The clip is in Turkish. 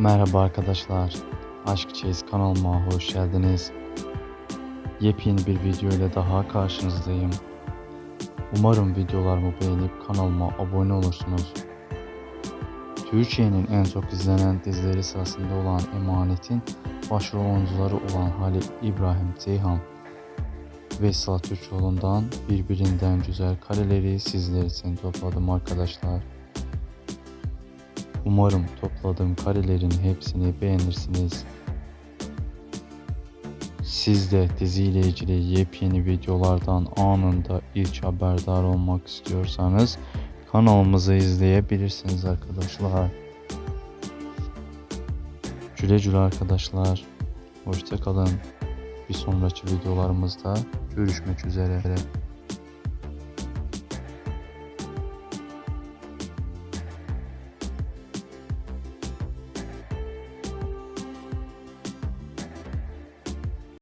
Merhaba arkadaşlar. Aşk Chase kanalıma hoş geldiniz. Yepyeni bir video ile daha karşınızdayım. Umarım videolarımı beğenip kanalıma abone olursunuz. Türkiye'nin en çok izlenen dizileri sırasında olan Emanet'in başrol oyuncuları olan Halil İbrahim Ceyhan ve Sıla Türkoğlu'ndan birbirinden güzel kareleri sizler için topladım arkadaşlar. Umarım topladığım karelerin hepsini beğenirsiniz. Siz de diziyle ilgili yepyeni videolardan anında ilk haberdar olmak istiyorsanız kanalımızı izleyebilirsiniz arkadaşlar. Güle güle arkadaşlar. Hoşçakalın. Bir sonraki videolarımızda görüşmek üzere.